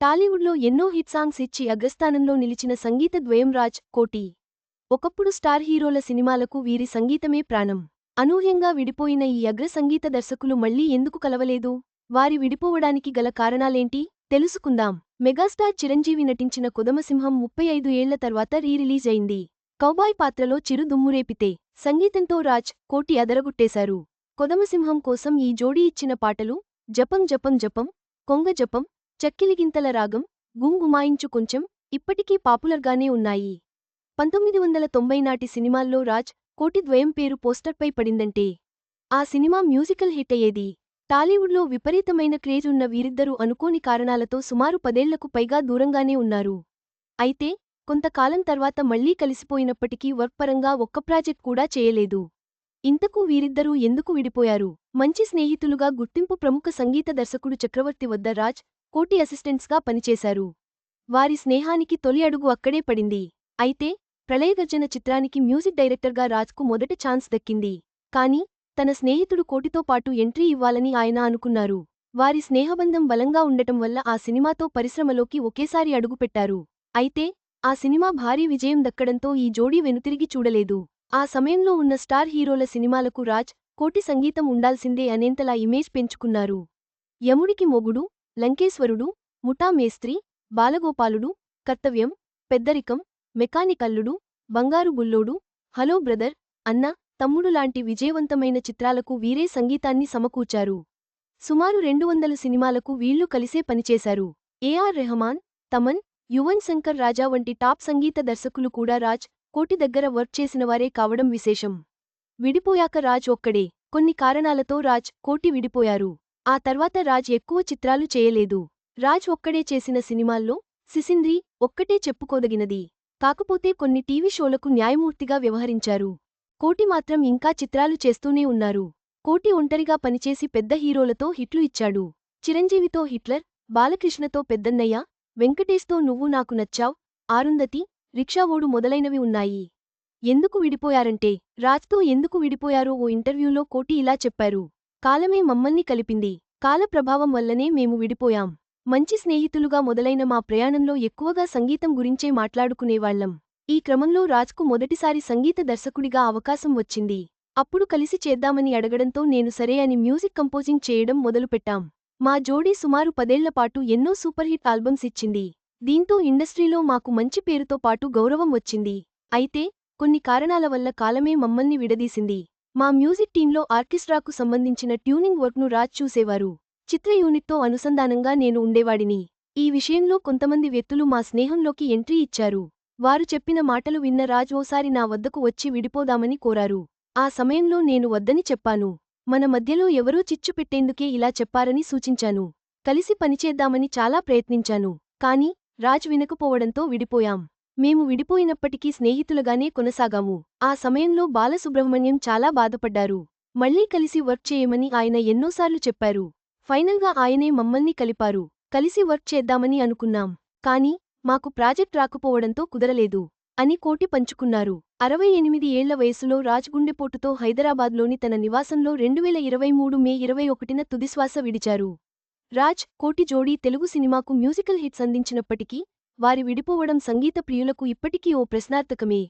టాలీవుడ్లో ఎన్నో hit songs ఇచ్చి అగ్రస్థానంలో నిలిచిన సంగీత ద్వయం రాజ్ కోటి. ఒకప్పుడు స్టార్ హీరోల సినిమాలకు వీరి సంగీతమే ప్రాణం. అనూహ్యంగా విడిపోయిన ఈ అగ్ర సంగీత దర్శకులు మళ్ళీ ఎందుకు కలవలేదు? వారి విడిపోవడానికి గల కారణాలేంటి? తెలుసుకుందాం. మెగాస్టార్ చిరంజీవి నటించిన కుదమసింహం ముప్పై ఐదు ఏళ్ళ తర్వాత రీరిలీజ్ అయింది. కౌబాయ్ పాత్రలో చిరు దుమ్మురేపితే సంగీతంతో రాజ్ కోటి అదరగొట్టేశారు. కొదమసింహం కోసం ఈ జోడీ ఇచ్చిన పాటలు జపం జపం జపం కొంగ జపం చక్కిలిగింతల రాగం గుంగుమాయించు కొంచెం ఇప్పటికీ పాపులర్గానే ఉన్నాయి. పంతొమ్మిది వందల తొంభై నాటి సినిమాల్లో రాజ్ కోటి ద్వయం పేరు పోస్టర్పై పడిందంటే ఆ సినిమా మ్యూజికల్ హిట్ అయ్యేది. టాలీవుడ్లో విపరీతమైన క్రేజ్ ఉన్న వీరిద్దరూ అనుకోని కారణాలతో సుమారు పదేళ్ళకు పైగా దూరంగానే ఉన్నారు. అయితే కొంతకాలం తర్వాత మళ్ళీ కలిసిపోయినప్పటికీ వర్క్ పరంగా ఒక్క ప్రాజెక్ట్ కూడా చేయలేదు. ఇంతకు వీరిద్దరూ ఎందుకు విడిపోయారు? మంచి స్నేహితులుగా గుర్తింపు ప్రముఖ సంగీత దర్శకుడు చక్రవర్తి వద్ద రాజ్ కోటి అసిస్టెంట్స్గా పనిచేశారు. వారి స్నేహానికి తొలి అడుగు అక్కడే పడింది. అయితే ప్రళయగర్జన చిత్రానికి మ్యూజిక్ డైరెక్టర్గా రాజ్కు మొదట ఛాన్స్ దక్కింది. కాని తన స్నేహితుడు కోటితో పాటు ఎంట్రీ ఇవ్వాలని ఆయన అనుకున్నారు. వారి స్నేహబంధం బలంగా ఉండటం వల్ల ఆ సినిమాతో పరిశ్రమలోకి ఒకేసారి అడుగుపెట్టారు. అయితే ఆ సినిమా భారీ విజయం దక్కడంతో ఈ జోడీ వెనుతిరిగి చూడలేదు. ఆ సమయంలో ఉన్న స్టార్ హీరోల సినిమాలకు రాజ్ కోటి సంగీతం ఉండాల్సిందే అనేంతలా ఇమేజ్ పెంచుకున్నారు. యముడికి మొగుడు లంకేశ్వరుడు ముఠామేస్త్రి బాలగోపాలుడు కర్తవ్యం పెద్దరికం మెకానికల్లుడు బంగారు బుల్లోడు హలో బ్రదర్ అన్న తమ్ముడు లాంటి విజయవంతమైన చిత్రాలకు వీరే సంగీతాన్ని సమకూర్చారు. సుమారు రెండు వందల సినిమాలకు వీళ్ళు కలిసే పనిచేశారు. ఏఆర్ రెహమాన్ తమన్ యువన్ శంకర్ రాజా వంటి టాప్ సంగీత దర్శకులు కూడా రాజ్ కోటి దగ్గర వర్క్ చేసినవారే కావడం విశేషం. విడిపోయాక రాజ్ ఒక్కడే. కొన్ని కారణాలతో రాజ్ కోటి విడిపోయారు. ఆ తర్వాత రాజ్ ఎక్కువ చిత్రాలు చేయలేదు. రాజ్ ఒక్కడే చేసిన సినిమాల్లో సిసింద్రి ఒక్కటే చెప్పుకోదగినది. కాకపోతే కొన్ని టీవీ షోలకు న్యాయమూర్తిగా వ్యవహరించారు. కోటి మాత్రం ఇంకా చిత్రాలు చేస్తూనే ఉన్నారు. కోటి ఒంటరిగా పనిచేసి పెద్ద హీరోలతో హిట్లు ఇచ్చాడు. చిరంజీవితో హిట్లర్ బాలకృష్ణతో పెద్దన్నయ్య వెంకటేష్తో నువ్వు నాకు నచ్చావ్ ఆరుంధతి రిక్షావోడు మొదలైనవి ఉన్నాయి. ఎందుకు విడిపోయారంటే రాజ్తో ఎందుకు విడిపోయారో ఓ ఇంటర్వ్యూలో కోటి ఇలా చెప్పారు. కాలమే మమ్మల్ని కలిపింది. కాల ప్రభావం వల్లనే మేము విడిపోయాం. మంచి స్నేహితులుగా మొదలైన మా ప్రయాణంలో ఎక్కువగా సంగీతం గురించే మాట్లాడుకునేవాళ్ళం ఈ క్రమంలో రాజ్కు మొదటిసారి సంగీత దర్శకుడిగా అవకాశం వచ్చింది. అప్పుడు కలిసి చేద్దామని అడగడంతో నేను సరే అని మ్యూజిక్ కంపోజింగ్ చేయడం మొదలుపెట్టాం. మా జోడీ సుమారు పదేళ్ళపాటు ఎన్నో సూపర్ హిట్ ఆల్బమ్స్ ఇచ్చింది. దీంతో ఇండస్ట్రీలో మాకు మంచి పేరుతో పాటు గౌరవం వచ్చింది. అయితే కొన్ని కారణాల వల్ల కాలమే మమ్మల్ని విడదీసింది. మా మ్యూజిక్ టీంలో ఆర్కెస్ట్రాకు సంబంధించిన ట్యూనింగ్ వర్క్ను రాజ్ చూసేవారు. చిత్ర యూనిట్తో అనుసంధానంగా నేను ఉండేవాడిని. ఈ విషయంలో కొంతమంది వ్యక్తులు మా స్నేహంలోకి ఎంట్రీ ఇచ్చారు. వారు చెప్పిన మాటలు విన్న రాజ్ ఓసారి నా వద్దకు వచ్చి విడిపోదామని కోరారు. ఆ సమయంలో నేను వద్దని చెప్పాను. మన మధ్యలో ఎవరో చిచ్చు పెట్టేందుకే ఇలా చెప్పారని సూచించాను. కలిసి పనిచేద్దామని చాలా ప్రయత్నించాను. కాని రాజ్ వినకపోవడంతో విడిపోయాం. మేము విడిపోయినప్పటికీ స్నేహితులుగానే కొనసాగాము. ఆ సమయంలో బాలసుబ్రహ్మణ్యం చాలా బాధపడ్డారు. మళ్ళీ కలిసి వర్క్ చేయమని ఆయన ఎన్నోసార్లు చెప్పారు. ఫైనల్గా ఆయనే మమ్మల్ని కలిపారు. కలిసి వర్క్ చేద్దామని అనుకున్నాం. కాని మాకు ప్రాజెక్ట్ రాకపోవడంతో కుదరలేదు అని కోటి పంచుకున్నారు. అరవై ఎనిమిది ఏళ్ళ వయసులో రాజ్ గుండెపోటుతో హైదరాబాద్లోని తన నివాసంలో రెండువేల ఇరవై మూడు మే ఇరవై ఒకటిన తుదిశ్వాస విడిచారు. రాజ్ కోటి జోడీ తెలుగు సినిమాకు మ్యూజికల్ హిట్స్ అందించినప్పటికీ వారి విడిపోవడం సంగీత ప్రియులకు ఇప్పటికీ ఓ ప్రశ్నార్థకమే.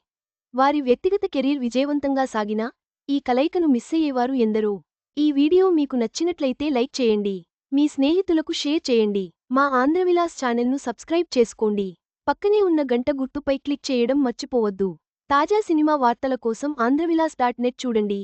వారి వ్యక్తిగత కెరీర్ విజయవంతంగా సాగినా ఈ కలయికను మిస్సయ్యేవారు ఎందరో. ఈ వీడియో మీకు నచ్చినట్లయితే లైక్ చేయండి. మీ స్నేహితులకు షేర్ చేయండి. మా ఆంధ్రవిలాస్ ఛానల్ను సబ్స్క్రైబ్ చేసుకోండి. పక్కనే ఉన్న గంట గుర్తుపై క్లిక్ చేయడం మర్చిపోవద్దు. తాజా సినిమా వార్తల కోసం ఆంధ్రవిలాస్ డాట్ నెట్ చూడండి.